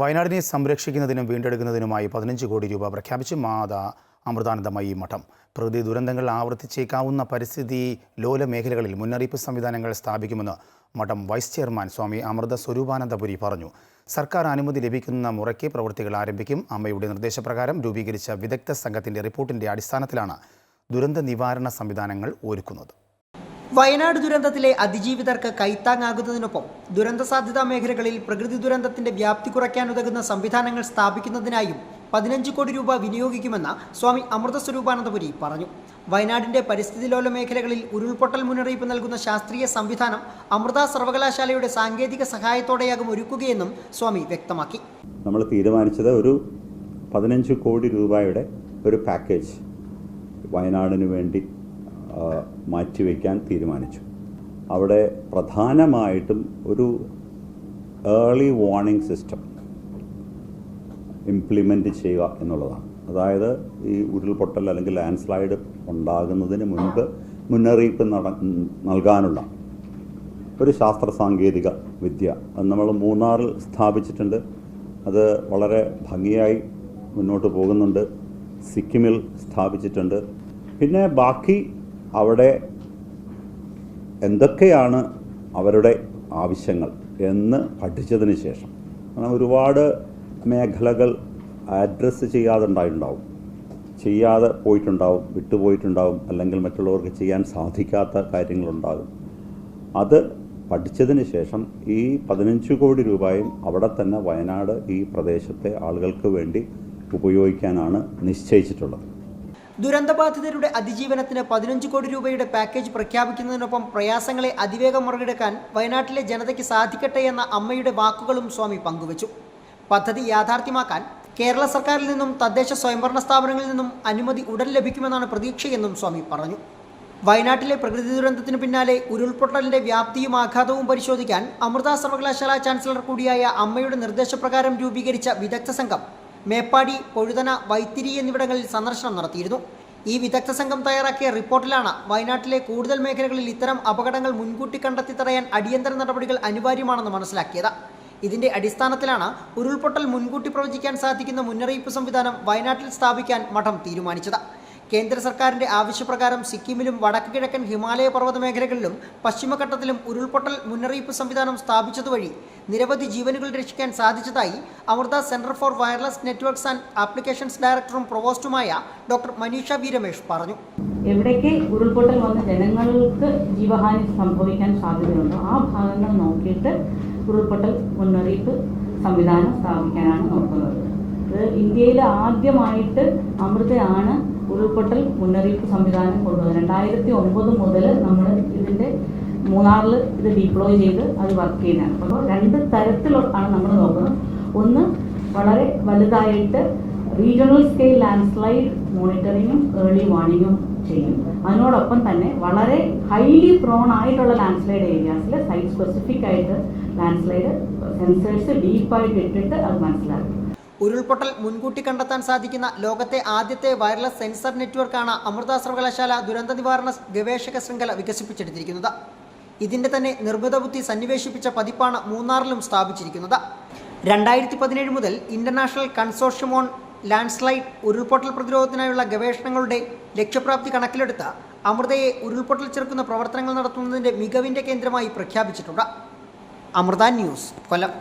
വയനാടിനെ സംരക്ഷിക്കുന്നതിനും വീണ്ടെടുക്കുന്നതിനുമായി പതിനഞ്ച് കോടി രൂപ പ്രഖ്യാപിച്ച് മാതാ അമൃതാനന്ദമയി മഠം. പ്രകൃതി ദുരന്തങ്ങൾ ആവർത്തിച്ചേക്കാവുന്ന പരിസ്ഥിതി ലോല മേഖലകളിൽ മുന്നറിയിപ്പ് സംവിധാനങ്ങൾ സ്ഥാപിക്കുമെന്ന് മഠം വൈസ് ചെയർമാൻ സ്വാമി അമൃത സ്വരൂപാനന്ദപുരി പറഞ്ഞു. സർക്കാർ അനുമതി ലഭിക്കുന്ന മുറയ്ക്ക് പ്രവൃത്തികൾ ആരംഭിക്കും. അമ്മയുടെ നിർദ്ദേശപ്രകാരം രൂപീകരിച്ച വിദഗ്ധ സംഘത്തിന്റെ റിപ്പോർട്ടിന്റെ അടിസ്ഥാനത്തിലാണ് ദുരന്ത നിവാരണ സംവിധാനങ്ങൾ ഒരുക്കുന്നത്. വയനാട് ദുരന്തത്തിലെ അതിജീവിതർക്ക് കൈത്താങ്ങാകുന്നതിനൊപ്പം ദുരന്ത സാധ്യതാ മേഖലകളിൽ പ്രകൃതി ദുരന്തത്തിന്റെ വ്യാപ്തി കുറയ്ക്കാനുതകുന്ന സംവിധാനങ്ങൾ സ്ഥാപിക്കുന്നതിനായും പതിനഞ്ച് കോടി രൂപ വിനിയോഗിക്കുമെന്ന് സ്വാമി അമൃത സ്വരൂപാനന്ദപുരി പറഞ്ഞു. വയനാടിന്റെ പരിസ്ഥിതി ലോല മേഖലകളിൽ ഉരുൾപൊട്ടൽ മുന്നറിയിപ്പ് നൽകുന്ന ശാസ്ത്രീയ സംവിധാനം അമൃത സർവകലാശാലയുടെ സാങ്കേതിക സഹായത്തോടെയാകും ഒരുക്കുകയെന്നും സ്വാമി വ്യക്തമാക്കി. നമ്മൾ തീരുമാനിച്ചത് ഒരു പതിനഞ്ച് കോടി രൂപയുടെ ഒരു പാക്കേജ് വയനാടിന് വേണ്ടി മാറ്റിവെക്കാൻ തീരുമാനിച്ചു. അവിടെ പ്രധാനമായിട്ടും ഒരു ഏർലി വാർണിംഗ് സിസ്റ്റം ഇംപ്ലിമെന്റ് ചെയ്യുക എന്നുള്ളതാണ്. അതായത് ഈ ഉരുൾപൊട്ടൽ അല്ലെങ്കിൽ ലാൻഡ് സ്ലൈഡ് ഉണ്ടാകുന്നതിന് മുൻപ് മുന്നറിയിപ്പ് നട നൽകാനുള്ള ഒരു ശാസ്ത്ര സാങ്കേതിക വിദ്യ. അത് നമ്മൾ മൂന്നാറിൽ സ്ഥാപിച്ചിട്ടുണ്ട്. അത് വളരെ ഭംഗിയായി മുന്നോട്ട് പോകുന്നുണ്ട്. സിക്കിമിൽ സ്ഥാപിച്ചിട്ടുണ്ട്. പിന്നെ ബാക്കി അവിടെ എന്തൊക്കെയാണ് അവരുടെ ആവശ്യങ്ങൾ എന്ന് പഠിച്ചതിന് ശേഷം. കാരണം ഒരുപാട് മേഖലകൾ അഡ്രസ്സ് ചെയ്യാതെ ഉണ്ടായിട്ടുണ്ടാവും. ചെയ്യാതെ പോയിട്ടുണ്ടാവും വിട്ടുപോയിട്ടുണ്ടാവും അല്ലെങ്കിൽ മറ്റുള്ളവർക്ക് ചെയ്യാൻ സാധിക്കാത്ത കാര്യങ്ങളുണ്ടാകും. അത് പഠിച്ചതിന് ശേഷം ഈ പതിനഞ്ച് കോടി രൂപയും അവിടെ തന്നെ വയനാട് ഈ പ്രദേശത്തെ ആളുകൾക്ക് വേണ്ടി ഉപയോഗിക്കാനാണ് നിശ്ചയിച്ചിട്ടുള്ളത്. ദുരന്തബാധിതരുടെ അതിജീവനത്തിന് പതിനഞ്ച് കോടി രൂപയുടെ പാക്കേജ് പ്രഖ്യാപിക്കുന്നതിനൊപ്പം പ്രയാസങ്ങളെ അതിവേഗം മറികടക്കാൻ വയനാട്ടിലെ ജനതയ്ക്ക് സാധിക്കട്ടെ എന്ന അമ്മയുടെ വാക്കുകളും സ്വാമി പങ്കുവച്ചു. പദ്ധതി യാഥാർത്ഥ്യമാക്കാൻ കേരള സർക്കാരിൽ നിന്നും തദ്ദേശ സ്വയംഭരണ സ്ഥാപനങ്ങളിൽ നിന്നും അനുമതി ഉടൻ ലഭിക്കുമെന്നാണ് പ്രതീക്ഷയെന്നും സ്വാമി പറഞ്ഞു. വയനാട്ടിലെ പ്രകൃതി ദുരന്തത്തിന് പിന്നാലെ ഉരുൾപൊട്ടലിന്റെ വ്യാപ്തിയും ആഘാതവും പരിശോധിക്കാൻ അമൃത സർവകലാശാല ചാൻസലർ കൂടിയായ അമ്മയുടെ നിർദ്ദേശപ്രകാരം രൂപീകരിച്ച വിദഗ്ധ സംഘം മേപ്പാടി പൊഴുതന വൈത്തിരി എന്നിവിടങ്ങളിൽ സന്ദർശനം നടത്തിയിരുന്നു. ഈ വിദഗ്ധ സംഘം തയ്യാറാക്കിയ റിപ്പോർട്ടിലാണ് വയനാട്ടിലെ കൂടുതൽ മേഖലകളിൽ ഇത്തരം അപകടങ്ങൾ മുൻകൂട്ടി കണ്ടെത്തി തടയാൻ അടിയന്തര നടപടികൾ അനിവാര്യമാണെന്ന് മനസ്സിലാക്കിയത്. ഇതിന്റെ അടിസ്ഥാനത്തിലാണ് ഉരുൾപൊട്ടൽ മുൻകൂട്ടി പ്രവചിക്കാൻ സാധിക്കുന്ന മുന്നറിയിപ്പ് സംവിധാനം വയനാട്ടിൽ സ്ഥാപിക്കാൻ മഠം തീരുമാനിച്ചത്. കേന്ദ്ര സർക്കാരിന്റെ ആവശ്യപ്രകാരം സിക്കിമിലും വടക്ക് കിഴക്കൻ ഹിമാലയ പർവത മേഖലകളിലും പശ്ചിമഘട്ടത്തിലും ഉരുൾപൊട്ടൽ മുന്നറിയിപ്പ് സംവിധാനം സ്ഥാപിച്ചതുവഴി നിരവധി ജീവനുകൾ രക്ഷിക്കാൻ സാധിച്ചതായി Amrita centre for wireless networks and applications ഡയറക്ടറും പ്രൊവോസ്റ്റുമായ ഡോക്ടർ മനീഷ വി രമേഷ് പറഞ്ഞു. എവിടേക്ക് ഉരുൾപൊട്ടൽ വന്ന് ജനങ്ങൾക്ക് ജീവഹാനി സംഭവിക്കാൻ സാധ്യതയുണ്ടോ ആ ഭാഗങ്ങൾ നോക്കിയിട്ട് ഉരുൾപൊട്ടൽ മുന്നറിയിപ്പ് സംവിധാനം സ്ഥാപിക്കാനാണ് നോക്കുന്നത്. ഇന്ത്യയിൽ ആദ്യമായിട്ട് അമൃതയാണ് ഉരുൾപൊട്ടൽ മുന്നറിയിപ്പ് സംവിധാനം കൊണ്ടുവന്നത് രണ്ടായിരത്തി ഒമ്പത് മുതൽ നമ്മൾ ഇതിന്റെ മൂന്നാറിൽ ഇത് ഡിപ്ലോയ് ചെയ്ത് അത് വർക്ക് ചെയ്യുന്നതാണ്. അപ്പോൾ രണ്ട് തരത്തിലാണ് നമ്മൾ നോക്കുന്നത്. ഒന്ന് വളരെ വലുതായിട്ട് റീജിയണൽ സ്കെയിൽ ലാൻഡ് സ്ലൈഡ് മോണിറ്ററിങ്ങും ഏർലി വാർണിങ്ങും ചെയ്യും അതിനോടൊപ്പം തന്നെ വളരെ ഹൈലി പ്രോൺ ആയിട്ടുള്ള ലാൻഡ് സ്ലൈഡ് ഏരിയാസിൽ സൈറ്റ് സ്പെസിഫിക് ആയിട്ട് ലാൻഡ് സ്ലൈഡ് സെൻസേഴ്സ് ഡീപ്പായിട്ട് ഇട്ടിട്ട് അത് മനസ്സിലാക്കും ഉരുൾപൊട്ടൽ മുൻകൂട്ടി കണ്ടെത്താൻ സാധിക്കുന്ന ലോകത്തെ ആദ്യത്തെ വയർലെസ് സെൻസർ നെറ്റ്വർക്കാണ് അമൃത സർവകലാശാല ദുരന്ത നിവാരണ ഗവേഷക ശൃംഖല വികസിപ്പിച്ചെടുത്തിരിക്കുന്നത്. ഇതിന്റെ തന്നെ നിർമ്മിത ബുദ്ധി സന്നിവേശിപ്പിച്ച പതിപ്പാണ് മൂന്നാറിലും സ്ഥാപിച്ചിരിക്കുന്നത്. രണ്ടായിരത്തി പതിനേഴ് മുതൽ ഇന്റർനാഷണൽ കൺസോർഷ്യം ഓൺ ലാൻഡ്സ്ലൈഡ് ഉരുൾപൊട്ടൽ പ്രതിരോധത്തിനായുള്ള ഗവേഷണങ്ങളുടെ ലക്ഷ്യപ്രാപ്തി കണക്കിലെടുത്ത് അമൃതയെ ഉരുൾപൊട്ടൽ ചെറുക്കുന്ന പ്രവർത്തനങ്ങൾ നടത്തുന്നതിന്റെ മികവിന്റെ കേന്ദ്രമായി പ്രഖ്യാപിച്ചിട്ടുണ്ട്. അമൃത ന്യൂസ് കൊല്ലം.